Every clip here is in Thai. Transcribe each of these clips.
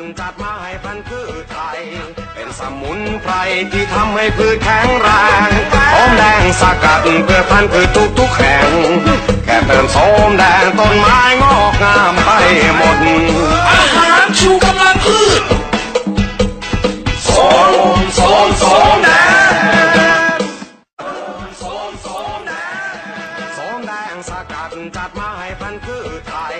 ดจัดมาให้พันพืชไทย เป็นสมุนไพรที่ทำให้พืชแข็งแรงหอมแดงสกัดเพื่อพันพืชทุกทุกแห่ง สกัดจัดมาให้พันธุ์พืชไทย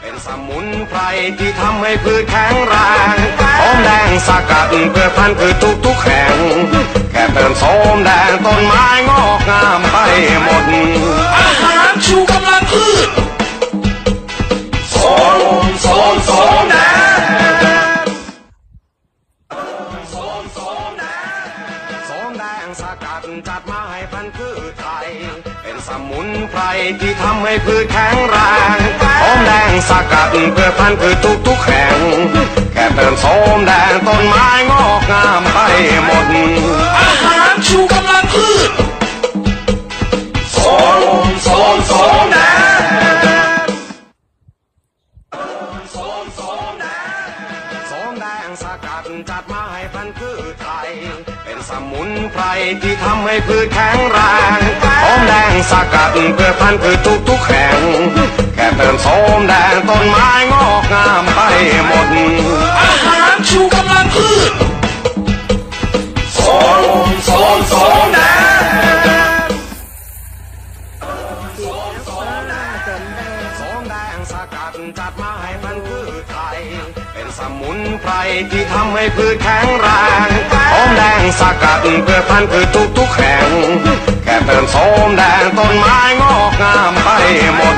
เป็นสมุนไพรที่ทำให้พืชแข็งแรงหอมแดงสกัดเพื่อพันธุ์พืชทุกทุกแห่ง แค่เติมโสมแดงต้นไม้งอกงามไปหมด จัดมาให้พันธุ์พืชไทยเป็นสมุนไพรที่ทำให้พืชแข็งแรงหอมแดงสกัดเพื่อพันธุ์พืชทุกทุกแห่งแค่เติมโสมแดงต้นไม้งอกงามไปหมดอาหารชูก สกัดจัดมาให้พันธุ์พืชไทยเป็นสมุนไพรที่ทำให้พืชแข็งแรงหอมแดงสกัดเพื่อพันธุ์พืชทุกทุกแห่งแค่เติมโสมแดงต้นไม้งอกงามไปหมด สกัดจัดมาให้พันธุ์พืชไทยเป็นสมุนไพรที่ทำให้พืชแข็งแรงหอมแดงสกัดเพื่อพันธุ์พืชทุกทุกแห่งแค่เติมโสมแดงต้นไม้งอกงามไปหมด